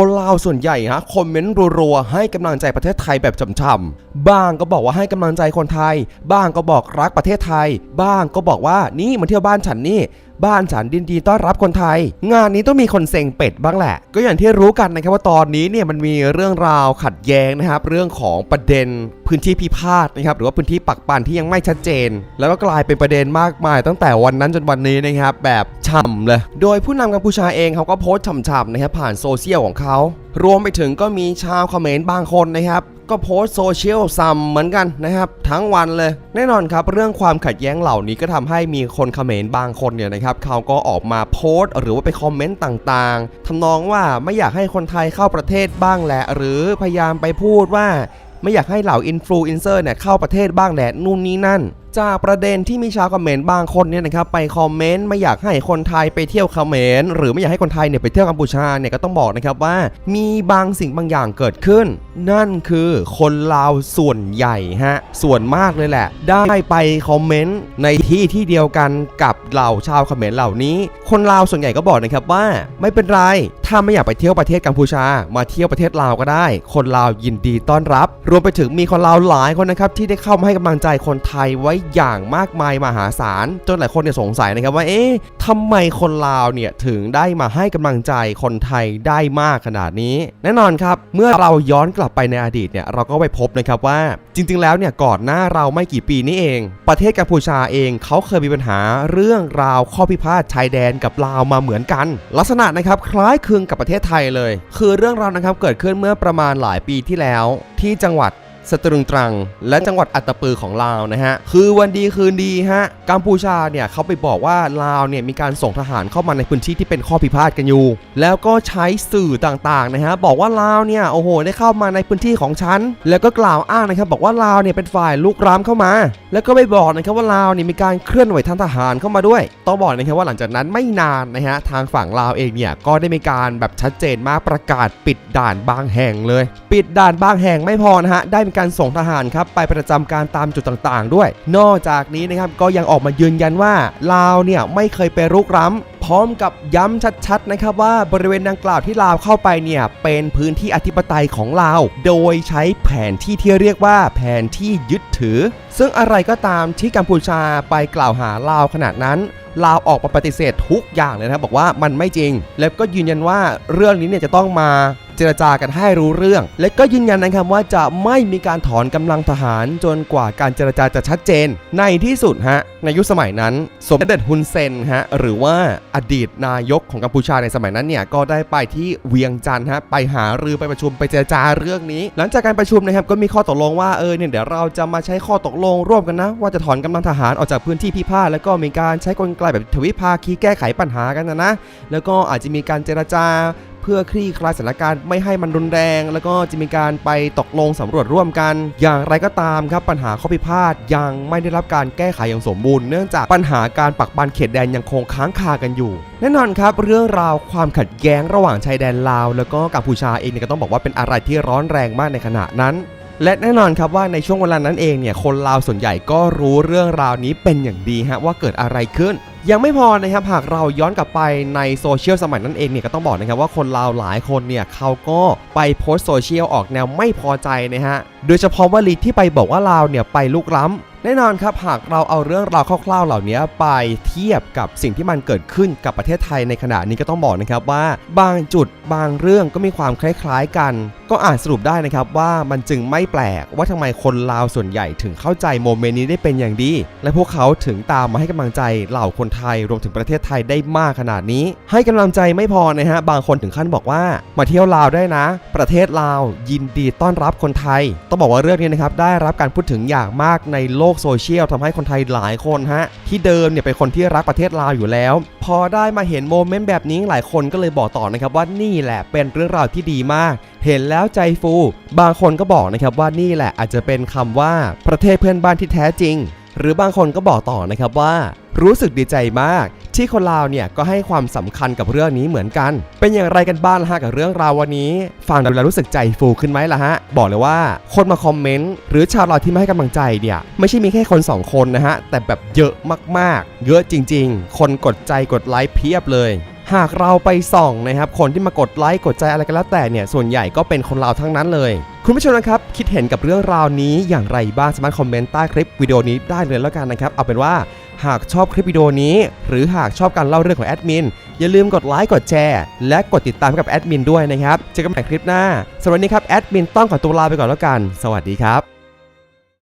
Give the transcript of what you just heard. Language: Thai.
คนลาวส่วนใหญ่ฮะคอมเมนต์รัวๆให้กำลังใจประเทศไทยแบบช่ำๆบ้างก็บอกว่าให้กำลังใจคนไทย บ้างก็บอกรักประเทศไทย บ้างก็บอกว่านี่มาเที่ยวบ้านฉันนี่บ้านฉันดินดีต้อนรับคนไทย งานนี้ต้องมีคนเซ็งเป็ดบ้างแหละ ก็อย่างที่รู้กันนะครับว่าตอนนี้เนี่ยมันมีเรื่องราวขัดแย้งนะครับ เรื่องของประเด็นพื้นที่พิพาทนะครับหรือว่าพื้นที่ปักปันที่ยังไม่ชัดเจน แล้วก็กลายเป็นประเด็นมากมาย ตั้งแต่วันนั้นจนวันนี้นะครับแบบฉ่ำเลย โดยผู้นำกัมพูชาเองเขาก็โพสต์ฉ่ำๆนะครับผ่านโซเชียลของเขา รวมไปถึงก็มีชาวเขมรบางคนนะครับ ก็โพสโซเชียลซัมเหมือนกันนะครับ ทั้งวันเลย แน่นอนครับ เรื่องความขัดแย้งเหล่านี้ก็ทำให้มีคนเขมรบางคนเนี่ยนะครับเขาก็ออกมาโพสต์ หรือว่าไปคอมเมนต์ต่างๆทำนองว่าไม่อยากให้คนไทยเข้าประเทศบ้างแหละ หรือพยายามไปพูดว่า ไม่อยากให้เหล่าอินฟลูเอนเซอร์เนี่ยเข้าประเทศบ้างแหละนู่นนี่นั่น จากประเด็นที่มีชาวเขมรบางคนเนี่ยนะครับไปคอมเมนต์ไม่อยากให้คนไทยไปเที่ยวเขมรหรือไม่อยากให้คนไทยเนี่ยไปเที่ยวกัมพูชาเนี่ยก็ต้องบอกนะครับว่า มีบางสิ่งบางอย่างเกิดขึ้น นั่นคือคนลาวส่วนใหญ่ฮะส่วนมากเลยแหละ ได้ไปคอมเมนต์ในที่ที่เดียวกันกับเหล่าชาวเขมรเหล่านี้ คนลาวส่วนใหญ่ก็บอกนะครับว่า ไม่เป็นไรถ้าไม่อยากไปเที่ยวประเทศกัมพูชา มาเที่ยวประเทศลาวก็ได้ คนลาวยินดีต้อนรับ รวมไปถึงมีคนลาวหลายคนนะครับที่ได้เข้ามาให้กำลังใจคนไทยไว้อย่างมากมายมหาศาล จนหลายคนเนี่ยสงสัยนะครับว่าเอ๊ะทำไมคนลาวเนี่ยถึงได้มาให้กำลังใจคนไทยได้มากขนาดนี้ แน่นอนครับเมื่อเราย้อนกลับไปในอดีตเนี่ยเราก็ไปพบนะครับว่าจริง ๆ แล้วเนี่ยก่อนหน้าเราไม่กี่ปีนี้เอง ประเทศกัมพูชาเองเขาเคยมีปัญหาเรื่องราวข้อพิพาทชายแดนกับลาวมาเหมือนกัน ลักษณะนะครับคล้ายคลึงกับประเทศไทยเลย คือเรื่องราวนะครับเกิดขึ้นเมื่อประมาณหลายปีที่แล้ว ที่จังหวัด สตรึงตรัง และจังหวัดอัตตปือของลาวนะฮะคือวันดีคืนดีฮะกัมพูชาเนี่ยเขาไปบอกว่าลาวเนี่ยมีการส่งทหารเข้ามาในพื้นที่ที่เป็นข้อพิพาทกันอยู่ แล้วก็ใช้สื่อต่างๆนะฮะบอกว่าลาวเนี่ยโอ้โหได้เข้ามาในพื้นที่ของฉันแล้วก็กล่าวอ้างนะครับบอกว่าลาวเนี่ยเป็นฝ่ายลุกรามเข้ามา แล้วก็ไปบอกนะครับว่าลาวเนี่ยมีการเคลื่อนไหวทางทหารเข้ามาด้วยต้องบอกนะครับว่าหลังจากนั้นไม่นานนะฮะทางฝั่งลาวเองเนี่ยก็ได้มีการแบบชัดเจนมากประกาศปิดด่านบางแห่งเลย ปิดด่านบางแห่งไม่พอนะฮะได้มีการส่งทหารครับไปประจำการตามจุดต่างๆ ด้วย นอกจากนี้นะครับก็ยังออกมายืนยันว่าลาวเนี่ยไม่เคยไปรุกร้ำพร้อมกับย้ำชัดๆนะครับว่าบริเวณดังกล่าวที่ลาวเข้าไปเนี่ยเป็นพื้นที่อธิปไตยของลาว โดยใช้แผนที่ที่เรียกว่าแผนที่ยึดถือ ซึ่งอะไรก็ตามที่กัมพูชาไปกล่าวหาลาวขนาดนั้นลาวออกมาปฏิเสธทุกอย่างเลยนะครับบอกว่ามันไม่จริง แล้วก็ยืนยันว่าเรื่องนี้เนี่ยจะต้องมา เจรจากันให้รู้เรื่อง และก็ยืนยันนะครับว่าจะไม่มีการถอนกำลังทหารจนกว่าการเจรจาจะชัดเจน ในที่สุดฮะในยุคสมัยนั้น สมเด็จฮุนเซนฮะหรือว่าอดีตนายกของกัมพูชาในสมัยนั้นเนี่ยก็ได้ไปที่เวียงจันทร์ฮะไปหารือไปประชุมไปเจรจาเรื่องนี้ หลังจากการประชุมนะครับก็มีข้อตกลงว่าเออเนี่ยเดี๋ยวเราจะมาใช้ข้อตกลงร่วมกันนะ ว่าจะถอนกำลังทหารออกจากพื้นที่พิพาทแล้วก็มีการใช้กลไกแบบทวิภาคีแก้ไขปัญหากันนะนะแล้วก็อาจจะมีการเจรจา พื่อคลี่คลายสถานการณ์ไม่ให้มันรุนแรง แล้วก็จะมีการไปตกลงสำรวจร่วมกัน อย่างไรก็ตามครับปัญหาข้อพิพาทยังไม่ได้รับการแก้ไขอย่างสมบูรณ์เนื่องจากปัญหาการปักบันเขตแดนยังคงค้างคากันอยู่ แน่นอนครับเรื่องราวความขัดแย้งระหว่างชายแดนลาว แล้วก็กัมพูชาเองเนี่ยก็ต้องบอกว่าเป็นอะไรที่ร้อนแรงมากในขณะนั้นและแน่นอนครับว่าในช่วงเวลานั้นเองเนี่ยคนลาวส่วนใหญ่ก็รู้เรื่องราวนี้เป็นอย่างดีฮะว่าเกิดอะไรขึ้น ยังไม่พอนะครับหากเราย้อนกลับไปในโซเชียลสมัยนั้นเองเนี่ยก็ต้องบอกนะครับว่าคนลาวหลายคนเนี่ยเขาก็ไปโพสต์โซเชียลออกแนวไม่พอใจนะฮะโดยเฉพาะวลีที่ไปบอกว่าลาวเนี่ยไปลุกล้ำ แน่นอนครับหากเราเอาเรื่องราวคร่าวๆ เหล่านี้ไปเทียบกับสิ่งที่มันเกิดขึ้นกับประเทศไทยในขณะนี้ก็ต้องบอกนะครับว่า บางจุดบางเรื่องก็มีความคล้ายๆกัน ก็อาจสรุปได้นะครับว่ามันจึงไม่แปลกว่าทำไมคนลาวส่วนใหญ่ถึงเข้าใจโมเมนต์นี้ได้เป็นอย่างดี และพวกเขาถึงตามมาให้กำลังใจเหล่าคนไทยรวมถึงประเทศไทยได้มากขนาดนี้ ให้กำลังใจไม่พอนะฮะบางคนถึงขั้นบอกว่า มาเที่ยวลาวได้นะ ประเทศลาวยินดีต้อนรับคนไทย ต้องบอกว่าเรื่องนี้นะครับได้รับการพูดถึงอย่างมากในโลกโซเชียลทำให้คนไทยหลายคนฮะที่เดิมเนี่ยเป็นคนที่รักประเทศลาวอยู่แล้ว พอได้มาเห็นโมเมนต์แบบนี้หลายคนก็เลยบอกต่อนะครับว่านี่แหละเป็นเรื่องราวที่ดีมาก เห็นแล้วใจฟู บางคนก็บอกนะครับว่านี่แหละอาจจะเป็นคำว่าประเทศเพื่อนบ้านที่แท้จริง หรือบางคนก็บอกต่อนะครับว่า รู้สึกดีใจมาก ที่คนลาวเนี่ยก็ให้ความสำคัญกับเรื่องนี้เหมือนกัน เป็นอย่างไรกันบ้างละฮะกับเรื่องราววันนี้ ฟังดูแล้วรู้สึกใจฟูขึ้นไหมล่ะฮะ บอกเลยว่าคนมาคอมเมนต์หรือชาวลาวที่มาให้กำลังใจเนี่ยไม่ใช่มีแค่คนสองคนนะฮะแต่แบบเยอะมากๆ เยอะจริง ๆ คนกดใจกดไลค์เพียบเลย หากเราไปส่องนะครับ คนที่มากดไลค์กดใจอะไรก็แล้วแต่เนี่ย ส่วนใหญ่ก็เป็นคนเราทั้งนั้นเลย คุณผู้ชมนะครับ คิดเห็นกับเรื่องราวนี้อย่างไรบ้างสามารถคอมเมนต์ใต้คลิปวิดีโอนี้ได้เลยแล้วกันนะครับ เอาเป็นว่าหากชอบคลิปวิดีโอนี้ หรือหากชอบการเล่าเรื่องของแอดมิน อย่าลืมกดไลค์กดแชร์และกดติดตามกับแอดมินด้วยนะครับเจอกันใหม่คลิปหน้าสำหรับวันนี้ครับแอดมินต้องขอตัวลาไปก่อนแล้วกัน สวัสดีครับ